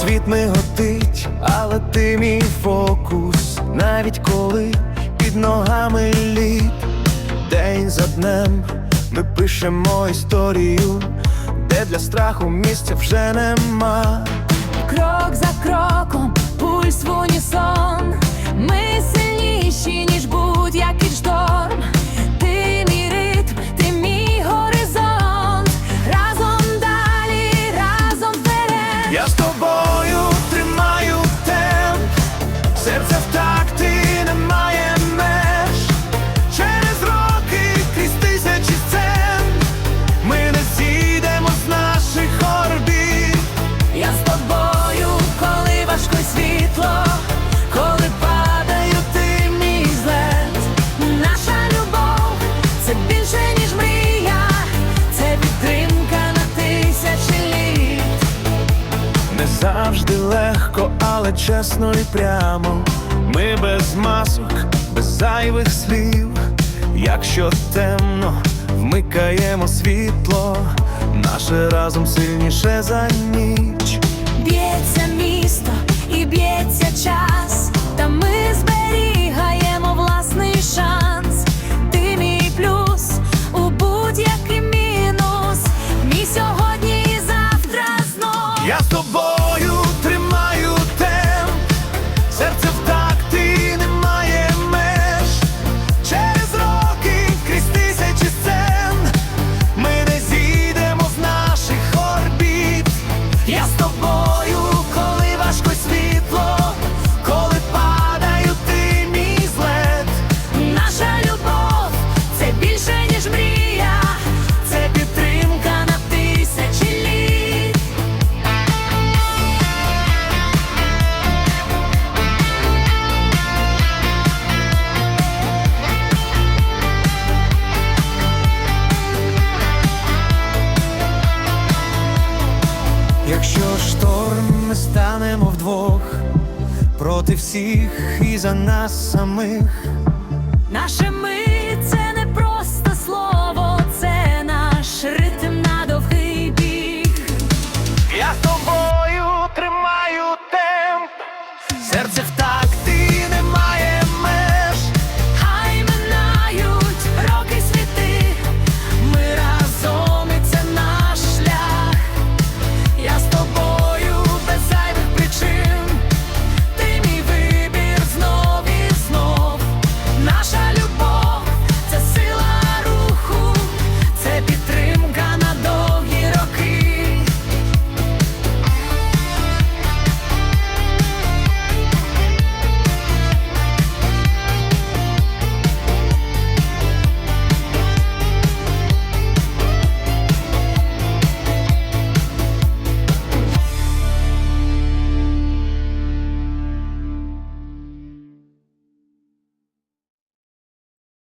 Світ миготить, але ти мій фокус, навіть коли під ногами лід, день за днем ми пишемо історію, де для страху місця вже нема. Крок за кроком, пульс в унісон. Завжди легко, але чесно і прямо. Ми без масок, без зайвих слів. Якщо темно, вмикаємо світло, наше разом сильніше за ніч. Б'ється Я з Якщо шторм ми станемо вдвох проти всіх і за нас самих, наше ми це